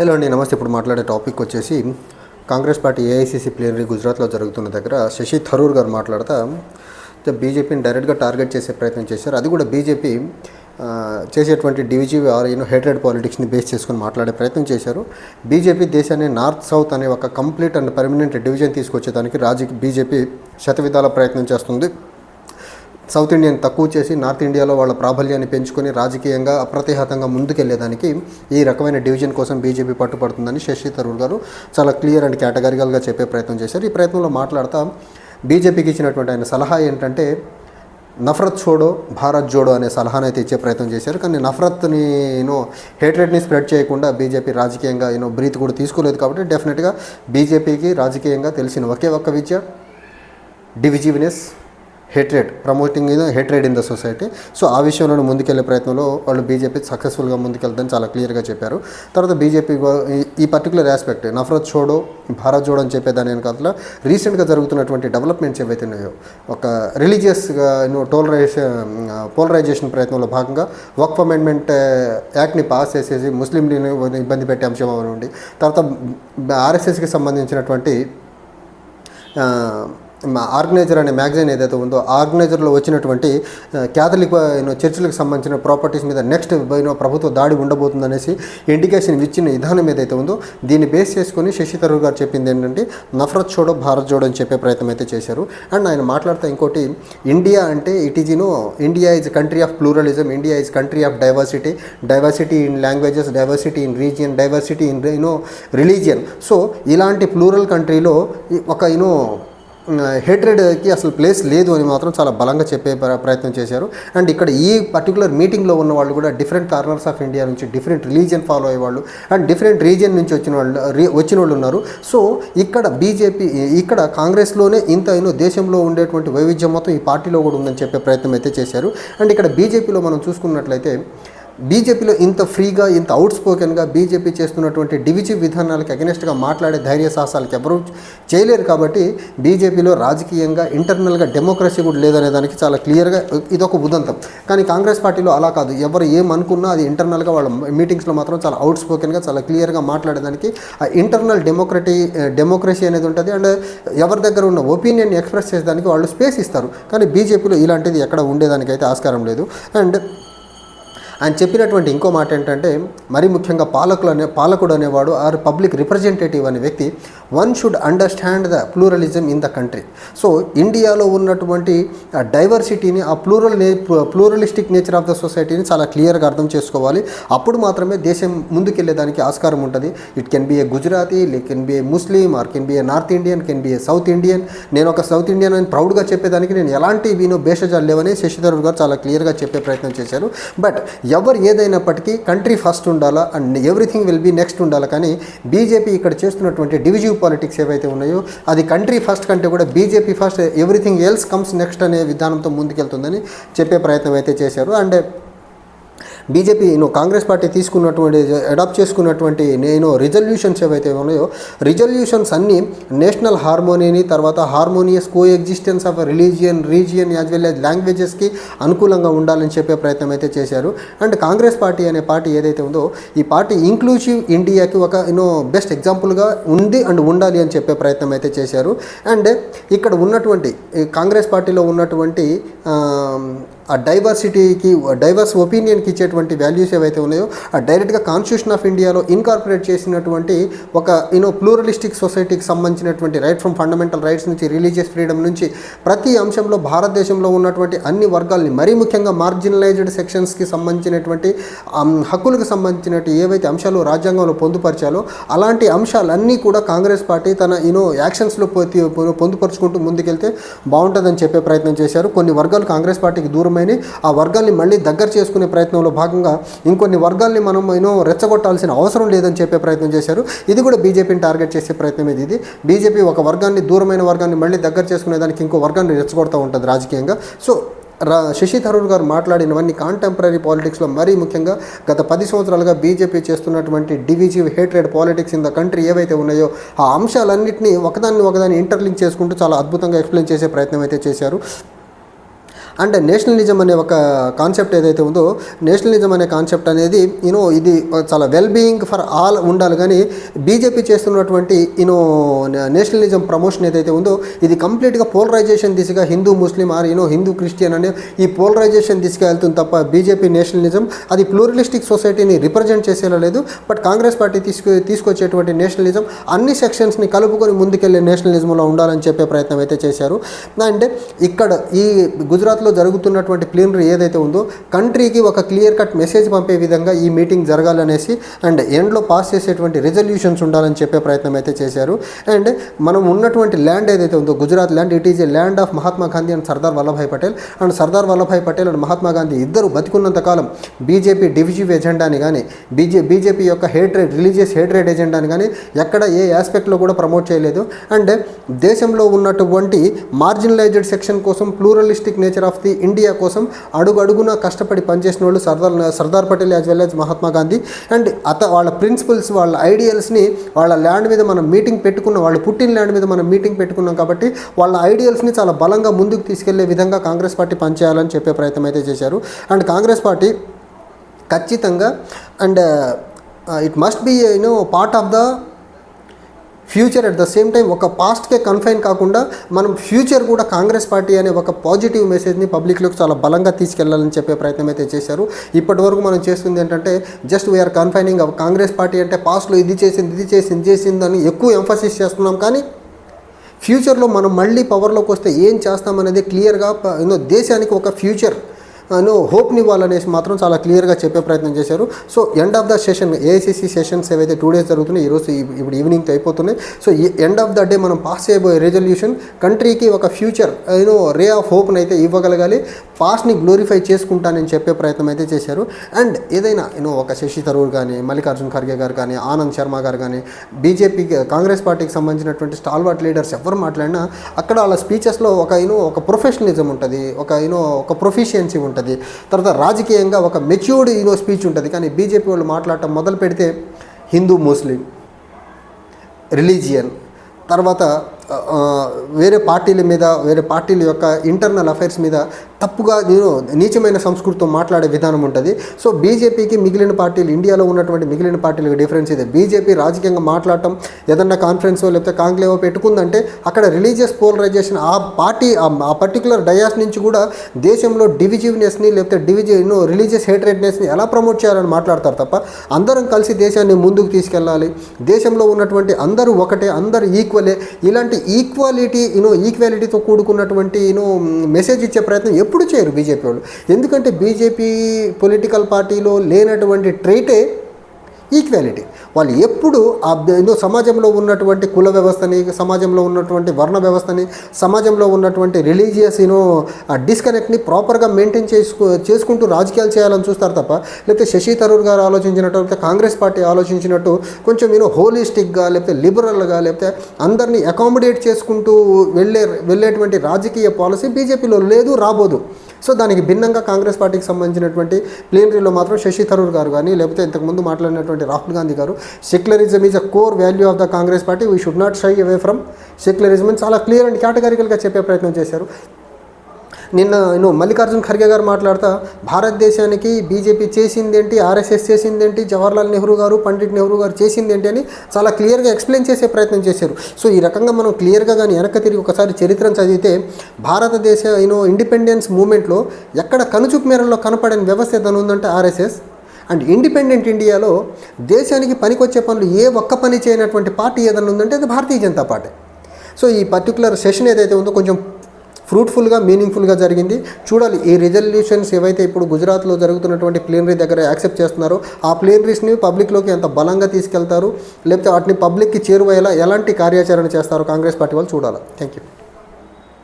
Hello అండి నమస్తే. ఇప్పుడు మాట్లాడే టాపిక్ వచ్చేసి కాంగ్రెస్ పార్టీ ఏఐసీసీ ప్లేనరీ గుజరాత్లో జరుగుతున్న దగ్గర శశి థరూర్ గారు మాట్లాడతా బీజేపీని డైరెక్ట్గా టార్గెట్ చేసే ప్రయత్నం చేశారు. అది కూడా బీజేపీ చేసేటువంటి divisive or you know hatred పాలిటిక్స్ని base చేసుకొని మాట్లాడే ప్రయత్నం చేశారు. బీజేపీ దేశాన్ని నార్త్ సౌత్ అనే ఒక కంప్లీట్ అండ్ పర్మనెంట్ డివిజన్ తీసుకొచ్చేదానికి రాజకీయ బీజేపీ శతవిధాల ప్రయత్నం చేస్తుంది. సౌత్ ఇండియన్ తక్కువ చేసి నార్త్ ఇండియాలో వాళ్ళ ప్రాబల్యాన్ని పెంచుకొని రాజకీయంగా అప్రతిహతంగా ముందుకెళ్ళేదానికి ఈ రకమైన డివిజన్ కోసం బీజేపీ పట్టుపడుతుందని శశి తరూర్ గారు చాలా క్లియర్ అండ్ కేటగారికల్గా చెప్పే ప్రయత్నం చేశారు. ఈ ప్రయత్నంలో మాట్లాడతా. బీజేపీకి ఇచ్చినటువంటి ఆయన సలహా ఏంటంటే నఫరత్ చోడో భారత్ జోడో అనే సలహాను అయితే ఇచ్చే ప్రయత్నం చేశారు. కానీ నఫరత్ని యూనో హేట్రెడ్ని స్ప్రెడ్ చేయకుండా బీజేపీ రాజకీయంగా యూనో బ్రీత్ కూడా తీసుకోలేదు కాబట్టి డెఫినెట్గా బీజేపీకి రాజకీయంగా తెలిసిన ఒకే ఒక్క విద్య divisiveness hatred promoting in hatred in the society so ఆ విషయంలో ముందుకెళ్ళే ప్రయత్నంలో వాళ్ళు బీజేపీ సక్సెస్ఫుల్గా ముందుకెళ్తుందని చాలా క్లియర్గా చెప్పారు. తర్వాత బీజేపీ ఈ పర్టికులర్ ఆస్పెక్ట్ నఫరత్ చోడో భారత్ జోడో అని చెప్పేదాని వెనకాల రీసెంట్గా జరుగుతున్నటువంటి డెవలప్మెంట్స్ ఏవైతే ఉన్నాయో ఒక రిలీజియస్గా టోలరైజేషన్ పోలరైజేషన్ ప్రయత్నంలో భాగంగా వక్ఫ్ అమెండ్మెంట్ యాక్ట్ని పాస్ చేసేసి లీగ్ని ఇబ్బంది పెట్టే అంశం అవనండి తర్వాత ఆర్ఎస్ఎస్కి సంబంధించినటువంటి uh, ఆర్గనైజర్ అనే మ్యాగజైన్ ఏదైతే ఉందో ఆర్గనైజర్లో వచ్చినటువంటి క్యాథలిక్ చర్చిలకు సంబంధించిన ప్రాపర్టీస్ మీద నెక్స్ట్ ప్రభుత్వ దాడి ఉండబోతుందనేసి ఇండికేషన్ ఇచ్చిన విధానం ఏదైతే ఉందో దీన్ని బేస్ చేసుకొని శశి థరూర్ గారు చెప్పింది ఏంటంటే నఫరత్ చోడో భారత్ జోడో అని చెప్పే ప్రయత్నం అయితే చేశారు. అండ్ ఆయన మాట్లాడుతూ ఇంకోటి ఇండియా అంటే it is you know India is country of pluralism India is country of diversity diversity in languages diversity in region diversity in you know religion. So ఇలాంటి ప్లూరల్ కంట్రీలో ఒక యూనో హేట్రెడ్కి అసలు ప్లేస్ లేదు అని మాత్రం చాలా బలంగా చెప్పే ప్రయత్నం చేశారు. అండ్ ఇక్కడ ఈ పర్టికులర్ మీటింగ్లో ఉన్న వాళ్ళు కూడా డిఫరెంట్ కార్నర్స్ ఆఫ్ ఇండియా నుంచి డిఫరెంట్ రిలీజియన్ ఫాలో అయ్యేవాళ్ళు అండ్ డిఫరెంట్ రీజియన్ నుంచి వచ్చిన వాళ్ళు వచ్చిన వాళ్ళు ఉన్నారు. సో ఇక్కడ బీజేపీ ఇక్కడ కాంగ్రెస్లోనే ఇంత అయినో దేశంలో ఉండేటువంటి వైవిధ్యం మొత్తం ఈ పార్టీలో కూడా ఉందని చెప్పే ప్రయత్నం అయితే చేశారు. అండ్ ఇక్కడ బీజేపీలో మనం చూసుకున్నట్లయితే బీజేపీలో ఇంత ఫ్రీగా ఇంత అవుట్ స్పోకెన్గా బీజేపీ చేస్తున్నటువంటి డివిజివ్ విధానాలకు అగెనెస్ట్గా మాట్లాడే ధైర్య సాహసాలకు ఎవరూ చేయలేరు కాబట్టి బీజేపీలో రాజకీయంగా ఇంటర్నల్గా డెమోక్రసీ కూడా లేదనే దానికి చాలా క్లియర్గా ఇదొక ఉదంతం. కానీ కాంగ్రెస్ పార్టీలో అలా కాదు. ఎవరు ఏమనుకున్నా అది ఇంటర్నల్గా వాళ్ళ మీటింగ్స్లో మాత్రం చాలా అవుట్ స్పోకెన్గా చాలా క్లియర్గా మాట్లాడేదానికి ఆ ఇంటర్నల్ డెమోక్రటీ డెమోక్రసీ అనేది ఉంటుంది. అండ్ ఎవరి దగ్గర ఉన్న ఒపీనియన్ ఎక్స్ప్రెస్ చేసేదానికి వాళ్ళు స్పేస్ ఇస్తారు. కానీ బీజేపీలో ఇలాంటిది ఎక్కడ ఉండేదానికైతే ఆస్కారం లేదు. అండ్ ఆయన చెప్పినటువంటి ఇంకో మాట ఏంటంటే మరీ ముఖ్యంగా పాలకులు అనే పాలకుడు అనేవాడు ఆర్ పబ్లిక్ రిప్రజెంటేటివ్ అనే వ్యక్తి one should understand the pluralism in the country so ఇండియాలో ఉన్నటువంటి ఆ డైవర్సిటీని ఆ ప్లూరల్ నే ప్లూరలిస్టిక్ నేచర్ ఆఫ్ ద సొసైటీని చాలా క్లియర్గా అర్థం చేసుకోవాలి. అప్పుడు మాత్రమే దేశం ముందుకెళ్ళేదానికి ఆస్కారం ఉంటుంది. It can be a Gujarati it can be a Muslim or can be a North Indian can be a South Indian నేను ఒక సౌత్ ఇండియన్ అని ప్రౌడ్గా చెప్పేదానికి నేను ఎలాంటి వీనో భేషజాలు లేవని శశిధరూర్ గారు చాలా క్లియర్గా చెప్పే ప్రయత్నం చేశారు. బట్ ఎవరు ఏదైనప్పటికీ కంట్రీ ఫస్ట్ ఉండాలా and everything will be next ఉండాలి కానీ బీజేపీ ఇక్కడ చేస్తున్నటువంటి డివిజివ్ పాలిటిక్స్ ఏవైతే ఉన్నాయో అది కంట్రీ ఫస్ట్ కంటే కూడా BJP first everything else comes next అనే విధానంతో ముందుకెళ్తుందని చెప్పే ప్రయత్నం అయితే చేశారు. అండ్ బీజేపీ నేను కాంగ్రెస్ పార్టీ తీసుకున్నటువంటి అడాప్ట్ చేసుకున్నటువంటి నేను రిజల్యూషన్స్ ఏవైతే ఉన్నాయో రిజల్యూషన్స్ అన్నీ నేషనల్ హార్మోనీని తర్వాత harmonious co existence of religion region as well as లాంగ్వేజెస్కి అనుకూలంగా ఉండాలని చెప్పే ప్రయత్నం అయితే చేశారు. అండ్ కాంగ్రెస్ పార్టీ అనే పార్టీ ఏదైతే ఉందో ఈ పార్టీ ఇంక్లూజివ్ ఇండియాకి ఒక యూనో బెస్ట్ ఎగ్జాంపుల్గా ఉంది అండ్ ఉండాలి అని చెప్పే ప్రయత్నం అయితే చేశారు. అండ్ ఇక్కడ ఉన్నటువంటి ఈ కాంగ్రెస్ పార్టీలో ఉన్నటువంటి ఆ, డైవర్సిటీకి డైవర్స్ ఒపీనియన్కి ఇచ్చేటువంటి వాల్యూస్ ఏవైతే ఉన్నాయో ఆ డైరెక్ట్గా కాన్స్టిట్యూషన్ ఆఫ్ ఇండియాలో ఇన్కార్పొరేట్ చేసినటువంటి ఒక యూనో ప్లూరలిస్టిక్ సొసైటీకి సంబంధించినటువంటి రైట్ ఫ్రమ్ ఫండమెంటల్ రైట్స్ నుంచి రిలీజియస్ ఫ్రీడమ్ నుంచి ప్రతి అంశంలో భారతదేశంలో ఉన్నటువంటి అన్ని వర్గాల్ని మరీ ముఖ్యంగా మార్జినలైజ్డ్ సెక్షన్స్కి సంబంధించినటువంటి హక్కులకు సంబంధించినటువంటి ఏవైతే అంశాలు రాజ్యాంగంలో పొందుపరిచాలో అలాంటి అంశాలన్నీ కూడా కాంగ్రెస్ పార్టీ తన యూనో యాక్షన్స్లో పొందుపరుచుకుంటూ ముందుకెళ్తే బాగుంటుందని చెప్పే ప్రయత్నం చేశారు. కొన్ని వర్గాలు కాంగ్రెస్ పార్టీకి దూరమైన ఆ వర్గాల్ని మళ్ళీ దగ్గర చేసుకునే ప్రయత్నంలో భాగంగా ఇంకొన్ని వర్గాల్ని మనం ఏమో రెచ్చగొట్టాల్సిన అవసరం లేదని చెప్పే ప్రయత్నం చేశారు. ఇది కూడా బీజేపీని టార్గెట్ చేసే ప్రయత్నం ఇది. ఇది బీజేపీ ఒక వర్గాన్ని దూరమైన వర్గాన్ని మళ్ళీ దగ్గర చేసుకునేదానికి ఇంకో వర్గాన్ని రెచ్చగొడతా ఉంటుంది రాజకీయంగా. సో రా శశి థరూర్ గారు మాట్లాడినవన్నీ కాంటెంపరీ పాలిటిక్స్లో మరీ ముఖ్యంగా గత పది సంవత్సరాలుగా బీజేపీ చేస్తున్నటువంటి divisive hatred politics in the country ఏవైతే ఉన్నాయో ఆ అంశాలన్నింటినీ ఒకదాన్ని ఒకదాన్ని ఇంటర్లింక్ చేసుకుంటూ చాలా అద్భుతంగా ఎక్స్ప్లెయిన్ చేసే ప్రయత్నం అయితే చేశారు. అండ్ నేషనలిజం అనే ఒక కాన్సెప్ట్ ఏదైతే ఉందో నేషనలిజం అనే కాన్సెప్ట్ అనేది యూనో ఇది చాలా వెల్ బీయింగ్ ఫర్ ఆల్ ఉండాలి. కానీ బీజేపీ చేస్తున్నటువంటి యూనో నేషనలిజం ప్రమోషన్ ఏదైతే ఉందో ఇది కంప్లీట్గా పోలరైజేషన్ దిశగా Hindu Muslim or you know Hindu Christian అనే ఈ పోలరైజేషన్ దిశగా వెళ్తుంది తప్ప బీజేపీ నేషనలిజం అది ప్లూరలిస్టిక్ సొసైటీని రిప్రజెంట్ చేసేలా లేదు. బట్ కాంగ్రెస్ పార్టీ తీసుకు తీసుకొచ్చేటువంటి నేషనలిజం అన్ని సెక్షన్స్ని కలుపుకొని ముందుకెళ్ళే నేషనలిజంలో ఉండాలని చెప్పే ప్రయత్నం అయితే చేశారు. అంటే ఇక్కడ ఈ గుజరాత్లో జరుగుతున్నటువంటి ప్లీనరీ ఏదైతే ఉందో కంట్రీకి ఒక క్లియర్ కట్ మెసేజ్ పంపే విధంగా ఈ మీటింగ్ జరగాలనేసి అండ్ ఎండ్లో పాస్ చేసేటువంటి రిజల్యూషన్స్ ఉండాలని చెప్పే ప్రయత్నం అయితే చేశారు. అండ్ మనం ఉన్నటువంటి ల్యాండ్ ఏదైతే ఉందో Gujarat land it is a land of Mahatma Gandhi and Sardar Vallabhbhai Patel. And Sardar Vallabhbhai Patel and Mahatma Gandhi ఇద్దరు బతికున్నంతకాలం బీజేపీ డివిజివ్ ఎజెండాని కానీ బీజే బీజేపీ యొక్క హేట్రేడ్ రిలీజియస్ హేట్రేడ్ ఎజెండాని కానీ ఎక్కడ ఏ ఆస్పెక్ట్లో కూడా ప్రమోట్ చేయలేదు. అండ్ దేశంలో ఉన్నటువంటి మార్జినలైజ్డ్ సెక్షన్ కోసం pluralistic nature of the India కోసం అడుగడుగున కష్టపడి పనిచేసిన వాళ్ళు Sardar Sardar Patel as well as Mahatma Gandhi. And అత వాళ్ళ ప్రిన్సిపల్స్ వాళ్ళ ఐడియల్స్ని వాళ్ళ ల్యాండ్ మీద మనం మీటింగ్ పెట్టుకున్నాం వాళ్ళు పుట్టిన ల్యాండ్ మీద మనం మీటింగ్ పెట్టుకున్నాం కాబట్టి వాళ్ళ ఐడియల్స్ని చాలా బలంగా ముందుకు తీసుకెళ్ళే విధంగా కాంగ్రెస్ పార్టీ పనిచేయాలని చెప్పే ప్రయత్నం అయితే చేశారు. అండ్ కాంగ్రెస్ పార్టీ ఖచ్చితంగా and it must be you know part of the future at the same time ఒక పాస్ట్కే కన్ఫైన్ కాకుండా మనం ఫ్యూచర్ కూడా కాంగ్రెస్ పార్టీ అనే ఒక పాజిటివ్ మెసేజ్ని పబ్లిక్లోకి చాలా బలంగా తీసుకెళ్ళాలని చెప్పే ప్రయత్నం అయితే చేశారు. ఇప్పటి వరకు మనం చేస్తుంది ఏంటంటే just we are confining Congress party అంటే పాస్ట్లో ఇది చేసింది ఇది చేసింది చేసింది అని ఎక్కువ ఎంఫసిస్ చేస్తున్నాం. కానీ ఫ్యూచర్లో మనం మళ్ళీ పవర్లోకి వస్తే ఏం చేస్తామనేది క్లియర్గా యూనో దేశానికి ఒక ఫ్యూచర్ ను హోప్నివ్వాలనేసి మాత్రం చాలా క్లియర్గా చెప్పే ప్రయత్నం చేశారు. So end of the session AICC sessions ఏవైతే టూ డేస్ జరుగుతున్నాయి ఈరోజు ఇప్పుడు ఈవినింగ్ అయిపోతున్నాయి. So end of the day మనం పాస్ చేయబోయే రెజల్యూషన్ కంట్రీకి ఒక future you know ray of హోప్ని అయితే ఇవ్వగలగాలి. పాస్ట్ని గ్లోరిఫై చేసుకుంటానని చెప్పే ప్రయత్నం అయితే చేశారు. అండ్ ఏదైనా యూనో ఒక శశి థరూర్ కానీ మల్లికార్జున్ ఖర్గే గారు కానీ ఆనంద్ శర్మ గారు కానీ బీజేపీకి కాంగ్రెస్ పార్టీకి సంబంధించినటువంటి స్టాల్వాట్ లీడర్స్ ఎవరు మాట్లాడినా అక్కడ వాళ్ళ స్పీచెస్లో ఒక యూనో ఒక ప్రొఫెషనలిజం ఉంటుంది. ఒక యూనో ఒక ప్రొఫిషియన్సీ ఉంటుంది. తర్వాత రాజకీయంగా ఒక మెచ్యూర్డ్ యూనో స్పీచ్ ఉంటుంది. కానీ బీజేపీ వాళ్ళు మాట్లాడటం మొదలు పెడితే హిందూ ముస్లిం రిలీజియన్ తర్వాత వేరే పార్టీల మీద వేరే పార్టీల యొక్క ఇంటర్నల్ అఫైర్స్ మీద తప్పుగా నేను నీచమైన సంస్కృతితో మాట్లాడే విధానం ఉంటుంది. సో బీజేపీకి మిగిలిన పార్టీలు ఇండియాలో ఉన్నటువంటి మిగిలిన పార్టీలకు డిఫరెన్స్ ఇది. బీజేపీ రాజకీయంగా మాట్లాడటం ఏదన్నా కాన్ఫరెన్స్ లేకపోతే కాంగ్లేవో పెట్టుకుందంటే అక్కడ రిలీజియస్ పోలరైజేషన్ ఆ పార్టీ ఆ- పర్టికులర్ డయాస్ నుంచి కూడా దేశంలో డివిజివ్నెస్ని లేకపోతే డివిజివ్ రిలీజియస్ హేట్రేట్నెస్ని ఎలా ప్రమోట్ చేయాలని మాట్లాడతారు తప్ప అందరం కలిసి దేశాన్ని ముందుకు తీసుకెళ్ళాలి. దేశంలో ఉన్నటువంటి అందరూ ఒకటే అందరూ ఈక్వలే. ఇలాంటి ఈక్వాలిటీ యూనో ఈక్వాలిటీతో కూడుకున్నటువంటి యూనో మెసేజ్ ఇచ్చే ప్రయత్నం ఎప్పుడు చేయరు బీజేపీ వాళ్ళు. ఎందుకంటే బీజేపీ పొలిటికల్ పార్టీలో లేనటువంటి ట్రైటే ఈక్వాలిటీ. వాళ్ళు ఎప్పుడు ఆ ఏదో సమాజంలో ఉన్నటువంటి కుల వ్యవస్థని సమాజంలో ఉన్నటువంటి వర్ణ వ్యవస్థని సమాజంలో ఉన్నటువంటి రిలీజియస్ యూనో ఆ డిస్కనెక్ట్ని ప్రాపర్గా మెయింటైన్ చేసుకో చేసుకుంటూ రాజకీయాలు చేయాలని చూస్తారు తప్ప లేకపోతే శశి థరూర్ గారు ఆలోచించినట్టు లేకపోతే కాంగ్రెస్ పార్టీ ఆలోచించినట్టు కొంచెం యూనో హోలిస్టిక్గా లేకపోతే లిబరల్గా లేకపోతే అందరినీ అకామిడేట్ చేసుకుంటూ వెళ్ళే వెళ్ళేటువంటి రాజకీయ పాలసీ బీజేపీలో లేదు రాబోదు. సో దానికి భిన్నంగా కాంగ్రెస్ పార్టీకి సంబంధించినటువంటి ప్లేనరీలో మాత్రం శశి థరూర్ గారు కానీ లేకపోతే ఇంతకుముందు మాట్లాడినటువంటి Rahul Gandhi garu secularism is a core value of the Congress party. We should not shy away from secularism అని చాలా క్లియర్ అండ్ కేటగారికల్గా చెప్పే ప్రయత్నం చేశారు. నిన్న నేను మల్లికార్జున్ ఖర్గే గారు మాట్లాడతా భారతదేశానికి బీజేపీ చేసిందేంటి ఆర్ఎస్ఎస్ చేసిందేంటి జవహర్లాల్ నెహ్రూ గారు పండిట్ నెహ్రూ గారు చేసిందేంటి అని చాలా క్లియర్గా ఎక్స్ప్లెయిన్ చేసే ప్రయత్నం చేశారు. సో ఈ రకంగా మనం క్లియర్గా కానీ వెనక్కి తిరిగి ఒకసారి చరిత్రను చదివితే భారతదేశ యూనో ఇండిపెండెన్స్ మూమెంట్లో ఎక్కడ కనుచూపు మేరలో కనపడని వ్యవస్థ ఏదైనా ఉందంటే ఆర్ఎస్ఎస్. అండ్ ఇండిపెండెంట్ ఇండియాలో దేశానికి పనికొచ్చే పనులు ఏ ఒక్క పని చేయనటువంటి పార్టీ ఏదైనా ఉందంటే అది భారతీయ జనతా పార్టీ. సో ఈ పర్టికులర్ సెషన్ ఏదైతే ఉందో కొంచెం ఫ్రూట్ఫుల్గా మీనింగ్ఫుల్గా జరిగింది. చూడాలి ఈ రిజల్యూషన్స్ ఏవైతే ఇప్పుడు గుజరాత్లో జరుగుతున్నటువంటి ప్లేనరీ దగ్గర యాక్సెప్ట్ చేస్తున్నారో ఆ ప్లేనరీస్ని పబ్లిక్లోకి ఎంత బలంగా తీసుకెళ్తారు. లేకపోతే వాటిని పబ్లిక్కి చేరువయ్యేలా ఎలాంటి కార్యాచరణ చేస్తారో కాంగ్రెస్ పార్టీ వాళ్ళు చూడాలి. Thank you.